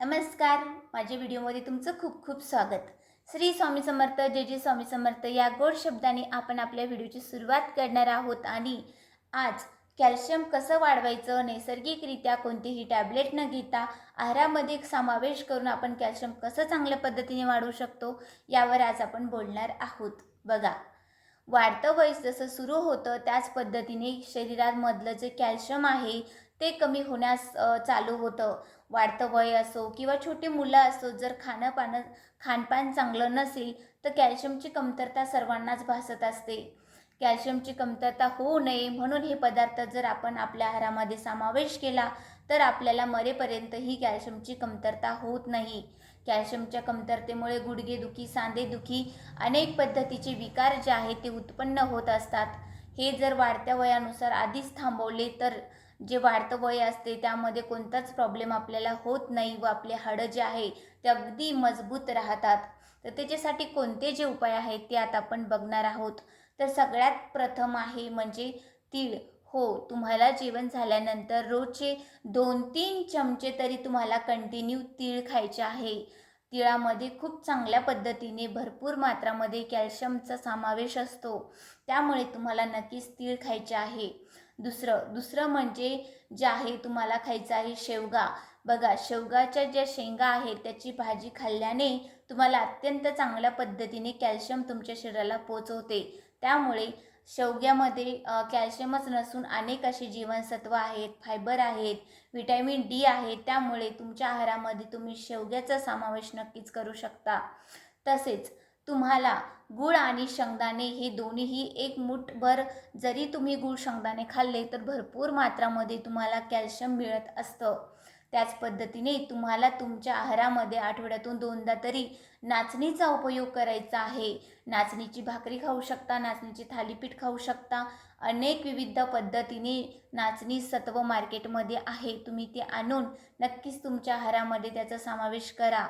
नमस्कार. माझ्या व्हिडिओमध्ये तुमचं खूप खूप स्वागत. श्री स्वामी समर्थ जय जय स्वामी समर्थ या गोड शब्दाने आपण आपल्या व्हिडिओची सुरुवात करणार आहोत आणि आज कॅल्शियम कसं वाढवायचं नैसर्गिकरित्या कोणतेही टॅबलेट न घेता आहारामध्ये समावेश करून आपण कॅल्शियम कसं चांगल्या पद्धतीने वाढवू शकतो यावर आज आपण बोलणार आहोत. बघा वाढतं वयस जसं सुरू होतं त्याच पद्धतीने शरीरामधलं जे कॅल्शियम आहे ते कमी होण्यास चालू होतं. वाढतं वय असो किंवा छोटी मुलं असो जर खाणं पाणं खानपान चांगलं नसेल तर कॅल्शियमची कमतरता सर्वांनाच भासत असते. कॅल्शियमची कमतरता होऊ नये म्हणून हे पदार्थ जर आपण आपल्या आहारामध्ये समावेश केला तर आपल्याला मरेपर्यंत ही कॅल्शियमची कमतरता होत नाही. कॅल्शियमच्या कमतरतेमुळे गुडघेदुखी सांधेदुखी अनेक पद्धतीचे विकार जे आहेत ते उत्पन्न होत असतात. हे जर वाढत्या वयानुसार आधीच थांबवले तर जे वाढतं वय असते त्यामध्ये कोणताच प्रॉब्लेम आपल्याला होत नाही व आपले हाडं जे आहे ते अगदी मजबूत राहतात. तर त्याच्यासाठी कोणते जे उपाय आहेत ते आता आपण बघणार आहोत. तर सगळ्यात प्रथम आहे म्हणजे तीळ. हो तुम्हाला जेवण झाल्यानंतर रोजचे दोन तीन चमचे तरी तुम्हाला कंटिन्यू तीळ खायचे आहे. तिळामध्ये खूप चांगल्या पद्धतीने भरपूर मात्रामध्ये कॅल्शियमचा समावेश असतो. त्यामुळे तुम्हाला नक्कीच तीळ खायचे आहे. दुसरं दुसरं म्हणजे जे आहे तुम्हाला खायचं आहे शेवगा. बघा शेवगाच्या ज्या शेंगा आहेत त्याची भाजी खाल्ल्याने तुम्हाला अत्यंत चांगल्या पद्धतीने कॅल्शियम तुमच्या शरीराला पोचवते. त्यामुळे शेवग्यामध्ये कॅल्शियमच नसून अनेक असे जीवनसत्व आहेत फायबर आहेत व्हिटॅमिन डी आहे त्यामुळे तुमच्या आहारामध्ये तुम्ही शेवग्याचा समावेश नक्कीच करू शकता. तसेच तुम्हाला गुळ आणि शेंगदाणे हे दोन्हीही एक मूठभर जरी तुम्ही गुळ शेंगदाणे खाल्ले तर भरपूर मात्रामध्ये तुम्हाला कॅल्शियम मिळत असतं. त्याच पद्धतीने तुम्हाला तुमच्या आहारामध्ये आठवड्यातून दोनदा तरी नाचणीचा उपयोग करायचा आहे. नाचणीची भाकरी खाऊ शकता नाचणीची थालीपीठ खाऊ शकता. अनेक विविध पद्धतीने नाचणी सत्व मार्केटमध्ये आहे. तुम्ही ते आणून नक्कीच तुमच्या आहारामध्ये त्याचा समावेश करा.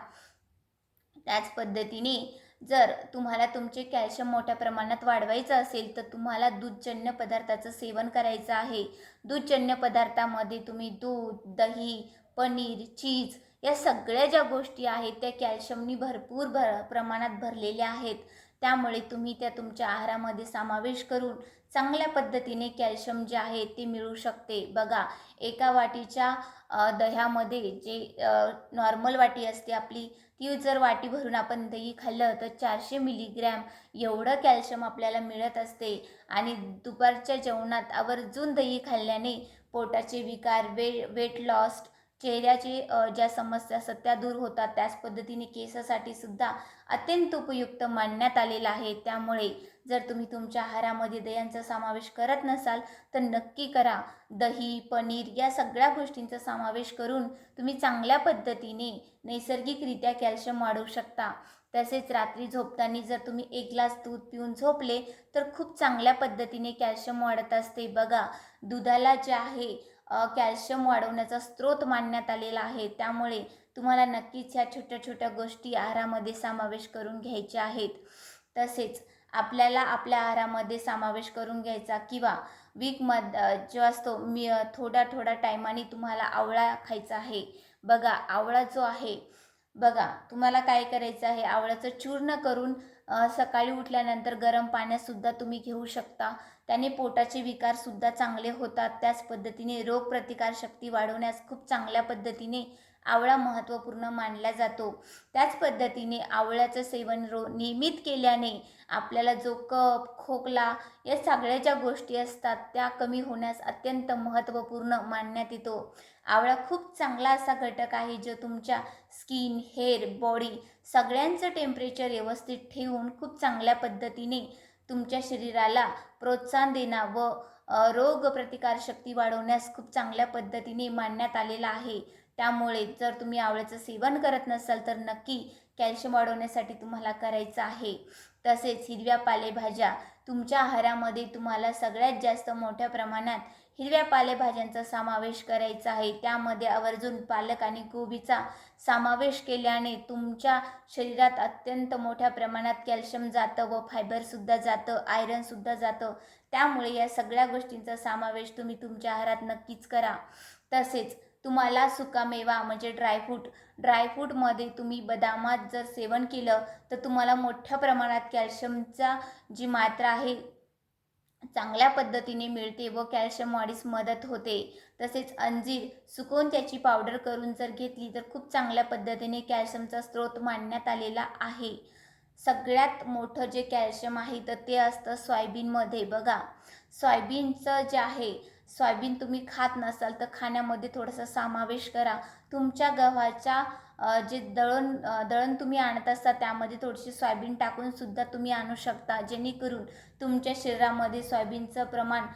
त्याच पद्धतीने जर तुम्हाला तुमचे कॅल्शियम मोठ्या प्रमाणात वाढवायचं असेल तर तुम्हाला दूधजन्य पदार्थाचं सेवन करायचं आहे. दूधजन्य पदार्थामध्ये तुम्ही दूध दही पनीर चीज या सगळ्या ज्या गोष्टी आहेत त्या कॅल्शियमनी भरपूर भर प्रमाणात भरलेल्या आहेत. त्यामुळे तुम्ही त्या तुमच्या आहारामध्ये समावेश करून चांगल्या पद्धतीने कॅल्शियम जे आहे ते मिळू शकते. बघा एका वाटीच्या दह्यामध्ये जे नॉर्मल वाटी असते आपली ती जर वाटी भरून आपण दही खाल्लं तर चारशे मिलीग्रॅम एवढं कॅल्शियम आपल्याला मिळत असते. आणि दुपारच्या जेवणात आवर्जून दही खाल्ल्याने पोटाचे विकार वे वेट लॉस्ट चेहऱ्याचे ज्या समस्या असतात त्या दूर होतात त्याच पद्धतीने केसासाठी सुद्धा अत्यंत उपयुक्त मानण्यात आलेलं आहे. त्यामुळे जर तुम्ही तुमच्या आहारामध्ये दह्यांचा समावेश करत नसाल तर नक्की करा. दही पनीर या सगळ्या गोष्टींचा समावेश करून तुम्ही चांगल्या पद्धतीने नैसर्गिकरित्या कॅल्शियम वाढवू शकता. तसेच रात्री झोपताना जर तुम्ही एक ग्लास दूध पिऊन झोपले तर खूप चांगल्या पद्धतीने कॅल्शियम वाढत असते. बघा दुधाला जे आहे कॅल्शियम वाढवण्याचा स्रोत मानण्यात आलेला आहे. त्यामुळे तुम्हाला नक्कीच ह्या छोट्या छोट्या गोष्टी आहारामध्ये समावेश करून घ्यायच्या आहेत. तसेच आपल्याला आपल्या आहारामध्ये समावेश करून घ्यायचा किंवा वीकमध जो असतो मी थोड्या थोड्या टायमाने तुम्हाला आवळा खायचा आहे. बघा आवळा जो आहे बघा तुम्हाला काय करायचं आहे? आवळ्याचं चूर्ण करून सकाळी उठल्यानंतर गरम पाण्यातसुद्धा तुम्ही घेऊ शकता. त्याने पोटाचे विकारसुद्धा चांगले होतात. त्याच पद्धतीने रोगप्रतिकारशक्ती वाढवण्यास खूप चांगल्या पद्धतीने आवळा महत्त्वपूर्ण मानला जातो. त्याच पद्धतीने आवळ्याचं सेवन रो नियमित केल्याने आपल्याला जो कप खोकला या सगळ्या ज्या गोष्टी असतात त्या कमी होण्यास अत्यंत महत्त्वपूर्ण मानण्यात येतो. आवळा खूप चांगला असा घटक आहे जो तुमच्या स्किन हेअर बॉडी सगळ्यांचं टेम्परेचर व्यवस्थित ठेवून खूप चांगल्या पद्धतीने तुमच्या शरीराला प्रोत्साहन देणं व रोगप्रतिकारशक्ती वाढवण्यास खूप चांगल्या पद्धतीने मानण्यात आलेला आहे. त्यामुळे जर तुम्ही आवळ्याचं सेवन करत नसाल तर नक्की कॅल्शियम वाढवण्यासाठी तुम्हाला करायचं आहे. तसेच हिरव्या पालेभाज्या तुमच्या आहारामध्ये तुम्हाला सगळ्यात जास्त मोठ्या प्रमाणात हिरव्या पालेभाज्यांचा समावेश करायचा आहे. त्यामध्ये आवर्जून पालक आणि गोबीचा समावेश केल्याने तुमच्या शरीरात अत्यंत मोठ्या प्रमाणात कॅल्शियम जातं व फायबरसुद्धा जातं आयरनसुद्धा जातं. त्यामुळे या सगळ्या गोष्टींचा समावेश तुम्ही तुमच्या आहारात नक्कीच करा. तसेच तुम्हाला सुकामेवा म्हणजे ड्रायफ्रूट ड्रायफ्रूटमध्ये तुम्ही बदामात जर सेवन केलं तर तुम्हाला मोठ्या प्रमाणात कॅल्शियमचा जी मात्रा आहे चांगल्या पद्धतीने मिळते व कॅल्शियम वाढीस मदत होते. तसेच अंजीर सुकवून त्याची पावडर करून जर घेतली तर खूप चांगल्या पद्धतीने कॅल्शियमचा स्रोत मांडण्यात आलेला आहे. सगळ्यात मोठं जे कॅल्शियम आहे तर ते असतं सोयाबीनमध्ये. बघा सोयाबीनचं जे आहे सोयाबीन तुम्ही खात नसाल तर खाण्यामध्ये थोडासा समावेश करा. तुमच्या गव्हाच्या जे दळण दळण तुम्ही आणत असता त्यामध्ये थोडीशी सोयाबीन टाकून सुद्धा तुम्ही आणू शकता. जेणेकरून तुमच्या शरीरामध्ये सोयाबीनचं प्रमाण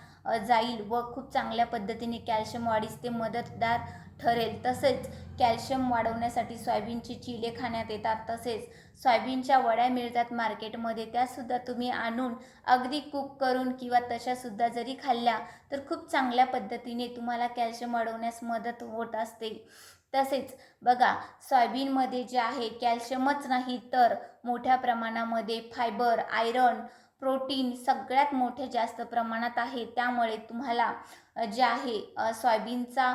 जाईल व खूप चांगल्या पद्धतीने कॅल्शियम वाढीस ते मदतदार ठरेल. तसेच कॅल्शियम वाढवण्यासाठी सोयाबीनचे चिले खाण्यात येतात. तसेच सोयाबीनच्या वड्या मिळतात मार्केटमध्ये. त्यासुद्धा तुम्ही आणून अगदी कुक करून किंवा तशासुद्धा जरी खाल्ल्या तर खूप चांगल्या पद्धतीने तुम्हाला कॅल्शियम वाढवण्यास मदत होत असते. तसेच बघा सोयाबीनमध्ये जे आहे कॅल्शियमच नाही तर मोठ्या प्रमाणामध्ये फायबर आयरन प्रोटीन सगळ्यात मोठे जास्त प्रमाणात आहे. त्यामुळे तुम्हाला जे आहे सोयाबीनचा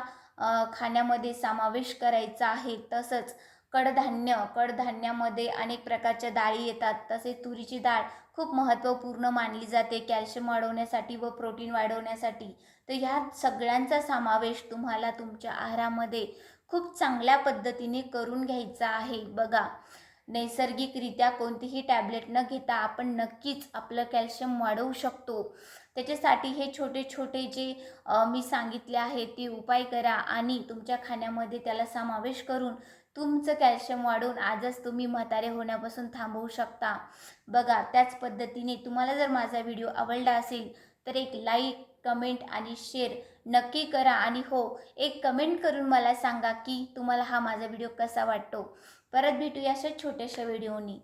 खाण्यामध्ये समावेश करायचा आहे. तसंच कडधान्य कडधान्यामध्ये अनेक प्रकारच्या डाळी येतात. तसेच तुरीची डाळ खूप महत्त्वपूर्ण मानली जाते. कॅल्शियम वाढवण्यासाठी व प्रोटीन वाढवण्यासाठी. तर ह्या सगळ्यांचा समावेश तुम्हाला तुमच्या आहारामध्ये खूप चांगल्या पद्धतीने करून घ्यायचा आहे. बघा नैसर्गिकरित्या कोणतीही टॅबलेट न घेता आपण नक्कीच आपलं कॅल्शियम वाढवू शकतो. त्याच्यासाठी हे छोटे छोटे जे मी सांगितले आहे ते उपाय करा आणि तुमच्या खाण्यामध्ये त्याला समावेश करून तुमचं कॅल्शियम वाढवून आजच तुम्ही म्हातारे होण्यापासून थांबवू शकता. बघा त्याच पद्धतीने तुम्हाला जर माझा व्हिडिओ आवडला असेल तर एक लाईक कमेंट आणि शेअर नक्की करा. आणि हो एक कमेंट करून मला सांगा की तुम्हाला हा माझा व्हिडिओ कसा वाटतो? परत भेटूया अशा छोट्याशा व्हिडिओनी